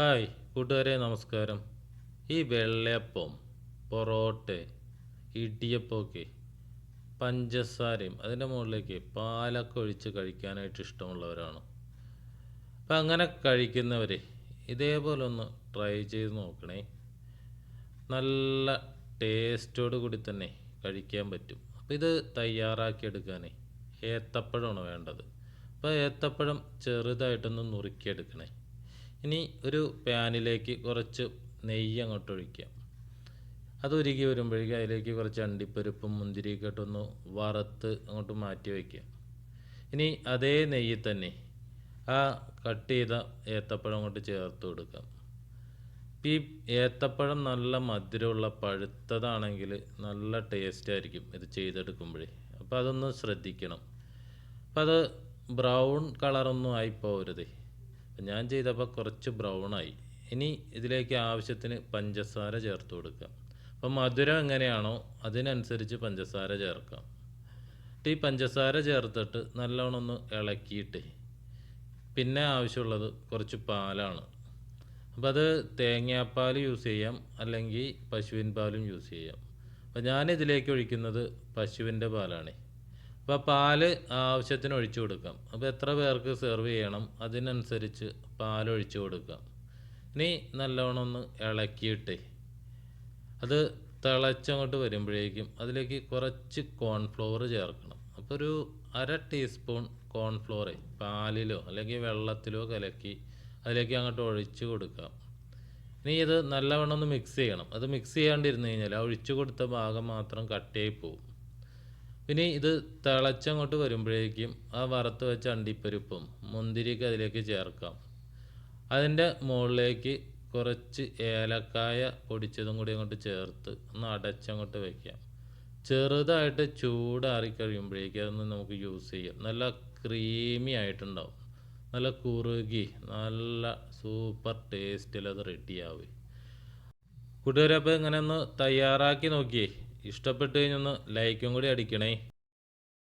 Hi കൂട്ടുകാരെ നമസ്കാരം. ഈ വെള്ളയപ്പം പൊറോട്ട ഇടിയപ്പമൊക്കെ പഞ്ചസാരയും അതിന്റെ മുകളിലേക്ക് പാലൊക്കെ ഒഴിച്ച് കഴിക്കാനായിട്ട് ഇഷ്ടമുള്ളവരാണ്. അപ്പം അങ്ങനെ കഴിക്കുന്നവർ ഇതേപോലെ ഒന്ന് ട്രൈ ചെയ്ത് നോക്കണേ. നല്ല ടേസ്റ്റോട് കൂടി തന്നെ കഴിക്കാൻ പറ്റും. അപ്പോൾ ഇത് തയ്യാറാക്കിയെടുക്കാനേ ഏത്തപ്പഴമാണ് വേണ്ടത്. അപ്പോൾ ഏത്തപ്പഴം ചെറുതായിട്ടൊന്ന് നുറുക്കിയെടുക്കണേ. ഇനി ഒരു പാനിലേക്ക് കുറച്ച് നെയ്യ് അങ്ങോട്ട് ഒഴിക്കുക. അത് ഉരുകി വരുമ്പോഴേക്കും അതിലേക്ക് കുറച്ച് അണ്ടിപ്പരിപ്പും മുന്തിരിയൊക്കെ ഇട്ടൊന്ന് വറുത്ത് അങ്ങോട്ട് മാറ്റി വയ്ക്കുക. ഇനി അതേ നെയ്യിൽ തന്നെ ആ കട്ട് ചെയ്ത ഏത്തപ്പഴം അങ്ങോട്ട് ചേർത്ത് കൊടുക്കാം ഈ ഏത്തപ്പഴം നല്ല മധുരമുള്ള പഴുത്തതാണെങ്കിൽ നല്ല ടേസ്റ്റ് ആയിരിക്കും ഇത് ചെയ്തെടുക്കുമ്പോഴേ. അപ്പോൾ അതൊന്ന് ശ്രദ്ധിക്കണം. അപ്പോൾ അത് ബ്രൗൺ കളറൊന്നും ആയി പോകരുത് ഞാൻ ചെയ്തപ്പോൾ കുറച്ച് ബ്രൗൺ ആയി. ഇനി ഇതിലേക്ക് ആവശ്യത്തിന് പഞ്ചസാര ചേർത്ത് കൊടുക്കാം അപ്പോൾ മധുരം എങ്ങനെയാണോ അതിനനുസരിച്ച് പഞ്ചസാര ചേർക്കാം. ഈ പഞ്ചസാര ചേർത്തിട്ട് നല്ലോണം ഒന്ന് ഇളക്കിയിട്ട്. പിന്നെ ആവശ്യമുള്ളത് കുറച്ച് പാലാണ്. അപ്പോൾ അത് തേങ്ങാപ്പാൽ യൂസ് ചെയ്യാം അല്ലെങ്കിൽ പശുവിൻ പാലും യൂസ് ചെയ്യാം. അപ്പോൾ ഞാനിതിലേക്ക് ഒഴിക്കുന്നത് പശുവിന്റെ പാലാണ്. അപ്പോൾ പാൽ ആവശ്യത്തിന് ഒഴിച്ചു കൊടുക്കാം. അപ്പോൾ എത്ര പേർക്ക് സെർവ് ചെയ്യണം? അതിനനുസരിച്ച് പാൽ ഒഴിച്ചു കൊടുക്കാം. ഇനി നല്ലവണ്ണം ഒന്ന് ഇളക്കിയിട്ട് അത് തിളച്ചങ്ങോട്ട് വരുമ്പോഴേക്കും അതിലേക്ക് കുറച്ച് കോൺഫ്ലോർ ചേർക്കണം. അപ്പോൾ ഒരു അര ടീസ്പൂൺ കോൺഫ്ലോർ പാലിലോ അല്ലെങ്കിൽ വെള്ളത്തിലോ കലക്കി അതിലേക്ക് അങ്ങോട്ട് ഒഴിച്ച് കൊടുക്കാം. ഇനി ഇത് നല്ലവണ്ണം ഒന്ന് മിക്സ് ചെയ്യണം. അത് മിക്സ് ചെയ്യാണ്ടിരുന്ന് കഴിഞ്ഞാൽ ഒഴിച്ചു കൊടുത്ത ഭാഗം മാത്രം കട്ടയായി പോവും. ഇനി ഇത് തിളച്ചങ്ങോട്ട് വരുമ്പോഴേക്കും ആ വറുത്ത് വെച്ച അണ്ടിപ്പരിപ്പും മുന്തിരിയൊക്കെ അതിലേക്ക് ചേർക്കാം. അതിന്റെ മുകളിലേക്ക് കുറച്ച് ഏലക്കായ പൊടിച്ചതും കൂടി അങ്ങോട്ട് ചേർത്ത് ഒന്ന് അടച്ചങ്ങോട്ട് വയ്ക്കാം ചെറുതായിട്ട് ചൂടാറി കഴിയുമ്പോഴേക്കും അതൊന്ന് നമുക്ക് യൂസ് ചെയ്യാം. നല്ല ക്രീമി ആയിട്ടുണ്ടാവും. നല്ല കുറുകി നല്ല സൂപ്പർ ടേസ്റ്റിൽ അത് റെഡിയാവും കൂട്ടുകാരെ അപ്പോൾ ഇങ്ങനെ ഒന്ന് തയ്യാറാക്കി നോക്കിയേ. ഇഷ്ടപ്പെട്ട് കഴിഞ്ഞൊന്ന് ലൈക്കും കൂടി അടിക്കണേ.